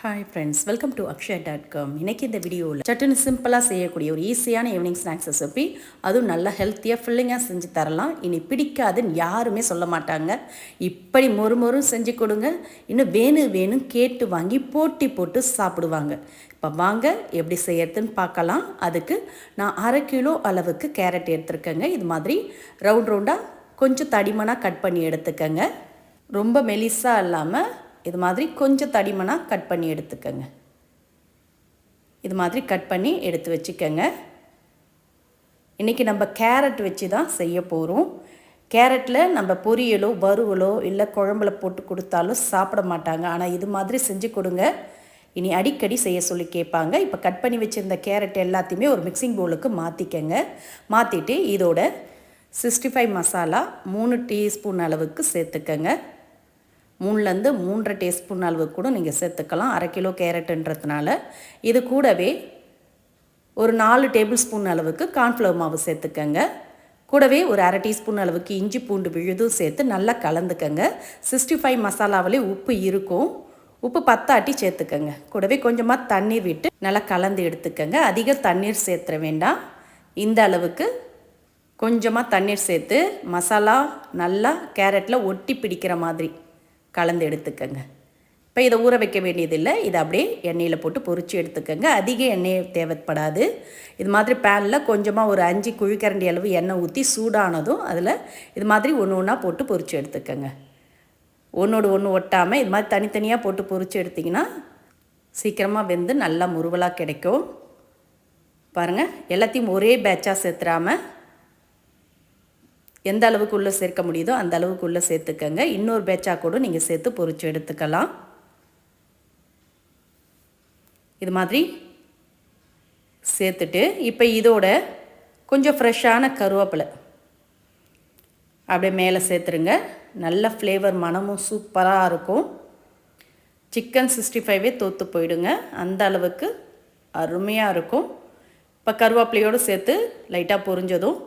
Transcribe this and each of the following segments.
Hi friends welcome to Akshaya dot com இன்றைக்கி இந்த வீடியோவில் சட்டுன்னு சிம்பிளாக செய்யக்கூடிய ஒரு ஈஸியான ஈவினிங் ஸ்நாக்ஸ் ரெசிபி அதுவும் நல்லா ஹெல்த்தியாக ஃபில்லிங்காக செஞ்சு தரலாம். இனி பிடிக்காதுன்னு யாருமே சொல்ல மாட்டாங்க. இப்படி மொறு மொறும் செஞ்சு கொடுங்க. இன்னும் வேணும் வேணும் கேட்டு வாங்கி போட்டி போட்டு சாப்பிடுவாங்க. இப்போ வாங்க எப்படி செய்யறதுன்னு பார்க்கலாம். அதுக்கு நான் அரை கிலோ அளவுக்கு கேரட் எடுத்துருக்கேங்க. இது மாதிரி ரவுண்ட் ரவுண்டாக கொஞ்சம் தடிமனாக கட் பண்ணி எடுத்துக்கங்க. ரொம்ப மெலிசாக இல்லாமல் இது மாதிரி கொஞ்சம் தடிமனாக கட் பண்ணி எடுத்துக்கங்க. இது மாதிரி கட் பண்ணி எடுத்து வச்சுக்கோங்க. இன்றைக்கி நம்ம கேரட் வச்சு தான் செய்ய போகிறோம் கேரட்டில் நம்ம பொரியலோ வறுவலோ இல்லை குழம்புல போட்டு கொடுத்தாலும் சாப்பிட மாட்டாங்க. ஆனால் இது மாதிரி செஞ்சு கொடுங்க. இனி அடிக்கடி செய்ய சொல்லி கேட்பாங்க. இப்போ கட் பண்ணி வச்சுருந்த கேரட் எல்லாத்தையுமே ஒரு மிக்சிங் பவுலுக்கு மாற்றிக்கங்க மாற்றிட்டு இதோட சிக்ஸ்டி ஃபைவ் மசாலா மூணு டீஸ்பூன் அளவுக்கு சேர்த்துக்கங்க. மூணுலேருந்து மூன்றரை டீஸ்பூன் அளவு கூட நீங்கள் சேர்த்துக்கலாம். அரை கிலோ கேரட்டுன்றதுனால. இது கூடவே ஒரு நாலு டேபிள் ஸ்பூன் அளவுக்கு கார்ன்ஃப்ளவர் மாவு சேர்த்துக்கங்க. கூடவே ஒரு அரை டீஸ்பூன் அளவுக்கு இஞ்சி பூண்டு விழுதும் சேர்த்து நல்லா கலந்துக்கங்க. சிக்ஸ்டி ஃபைவ் மசாலாவிலே உப்பு இருக்கும். உப்பு பத்தாட்டி சேர்த்துக்கங்க. கூடவே கொஞ்சமாக தண்ணீர் விட்டு நல்லா கலந்து எடுத்துக்கங்க. அதிக தண்ணீர் சேர்த்துற வேண்டாம். இந்த அளவுக்கு கொஞ்சமாக தண்ணீர் சேர்த்து மசாலா நல்லா கேரட்டில் ஒட்டி பிடிக்கிற மாதிரி கலந்து எடுத்துக்கங்க. இப்போ இதை ஊற வைக்க வேண்டியதில்லை. இதை அப்படியே எண்ணெயில் போட்டு பொரித்து எடுத்துக்கோங்க. அதிக எண்ணெய் தேவைப்படாது. இது மாதிரி பேனில் கொஞ்சமாக ஒரு அஞ்சு குழிக்கரண்டி அளவு எண்ணெய் ஊற்றி சூடானதும் அதில் இது மாதிரி ஒன்று ஒன்றா போட்டு பொரித்து எடுத்துக்கோங்க. ஒன்றோடு ஒன்று ஒட்டாமல் இது மாதிரி தனித்தனியாக போட்டு பொரித்து எடுத்திங்கன்னா சீக்கிரமாக வெந்து நல்லா முருவலாக கிடைக்கும். பாருங்கள் எல்லாத்தையும் ஒரே பேட்சாக சேர்த்துறாமல் எந்த அளவுக்கு உள்ளே சேர்க்க முடியுதோ அந்த அளவுக்கு உள்ளே சேர்த்துக்கங்க. இன்னொரு பேட்சாக கூட நீங்கள் சேர்த்து பொறிச்சு எடுத்துக்கலாம். இது மாதிரி சேர்த்துட்டு இப்போ இதோட கொஞ்சம் ஃப்ரெஷ்ஷான கருவேப்பிலை. அப்படியே மேலே சேர்த்துருங்க. நல்ல ஃப்ளேவர் மனமும் சூப்பராக இருக்கும். சிக்கன் சிக்ஸ்டி ஃபைவே தோற்று போயிடுங்க. அந்த அளவுக்கு அருமையாக இருக்கும். இப்போ கருவேப்பிலையோடு சேர்த்து லைட்டாக பொரிஞ்சதும்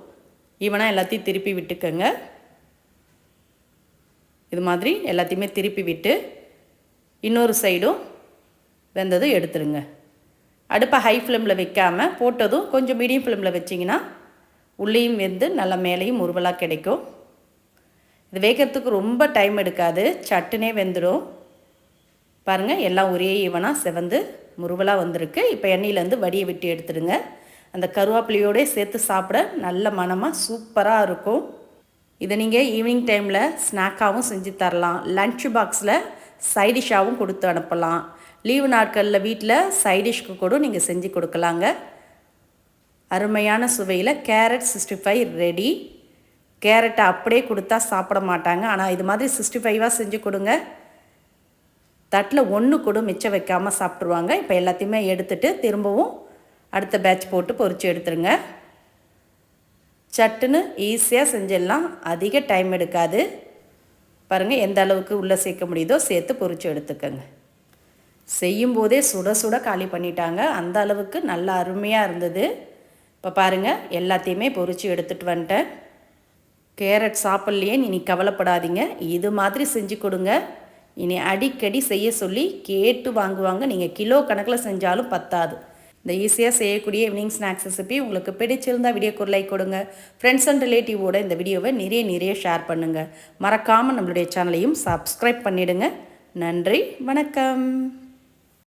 ஈவனாக எல்லாத்தையும் திருப்பி விட்டுக்கோங்க. இது மாதிரி எல்லாத்தையுமே திருப்பி விட்டு இன்னொரு சைடும் வெந்ததும் எடுத்துருங்க. அடுப்பை ஹை ஃப்ளேமில் வைக்காமல் போட்டதும் கொஞ்சம் மீடியம் ஃப்ளேமில் வச்சிங்கன்னா உள்ளேயும் வெந்து நல்லா மேலேயும் முருவலாக கிடைக்கும். இது வேகிறதுக்கு ரொம்ப டைம் எடுக்காது. சட்டுனே வெந்துடும். பாருங்கள் எல்லாம் ஒரே ஈவனாக செவந்து முருவலாக வந்திருக்கு. இப்போ எண்ணெயிலேருந்து வடியை விட்டு எடுத்துடுங்க அந்த கருவேப்பிலையோடே சேர்த்து சாப்பிட நல்ல மனமாக சூப்பராக இருக்கும். இதை நீங்கள் ஈவினிங் டைமில் ஸ்நாக்காகவும் செஞ்சு தரலாம். லன்ச் பாக்ஸில் சைடிஷாகவும் கொடுத்து அனுப்பலாம். லீவு நாட்களில் வீட்டில் சைடிஷ்க்கு கூட நீங்கள் செஞ்சு கொடுக்கலாங்க. அருமையான சுவையில் கேரட் சிக்ஸ்டி ஃபைவ் ரெடி கேரட்டை அப்படியே கொடுத்தா சாப்பிட மாட்டாங்க. ஆனால் இது மாதிரி சிக்ஸ்டி ஃபைவாக செஞ்சு கொடுங்க. தட்டில் ஒன்று கூட மிச்சம் வைக்காமல் சாப்பிட்ருவாங்க இப்போ எல்லாத்தையுமே எடுத்துகிட்டு திரும்பவும் அடுத்த பேட்ச் போட்டு பொறிச்சு எடுத்துருங்க. சட்டுன்னு ஈஸியாக செஞ்சிடலாம். அதிக டைம் எடுக்காது. பாருங்கள் எந்த அளவுக்கு உள்ளே சேர்க்க முடியுதோ சேர்த்து பொறிச்சு எடுத்துக்கோங்க. செய்யும்போதே சுட சுட காலி பண்ணிட்டாங்க. அந்த அளவுக்கு நல்லா அருமையாக இருந்தது. இப்போ பாருங்கள் எல்லாத்தையுமே பொறிச்சு எடுத்துகிட்டு வந்துட்டேன். கேரட் சாப்பிட்லையே இனி கவலைப்படாதீங்க. இது மாதிரி செஞ்சு கொடுங்க. இனி அடிக்கடி செய்ய சொல்லி கேட்டு வாங்குவாங்க. நீங்கள் கிலோ கணக்கில் செஞ்சாலும் பத்தாது. இந்த ஈஸியாக செய்யக்கூடிய ஈவினிங் ஸ்நாக்ஸ் ரெசிபி உங்களுக்கு பிடிச்சிருந்தால் வீடியோக்கு ஒரு லைக் கொடுங்க. ஃப்ரெண்ட்ஸ் அண்ட் ரிலேட்டிவோட இந்த வீடியோவை நிறைய நிறைய ஷேர் பண்ணுங்கள் மறக்காமல் நம்மளுடைய சேனலையும் சப்ஸ்கிரைப் பண்ணிவிடுங்க நன்றி வணக்கம்.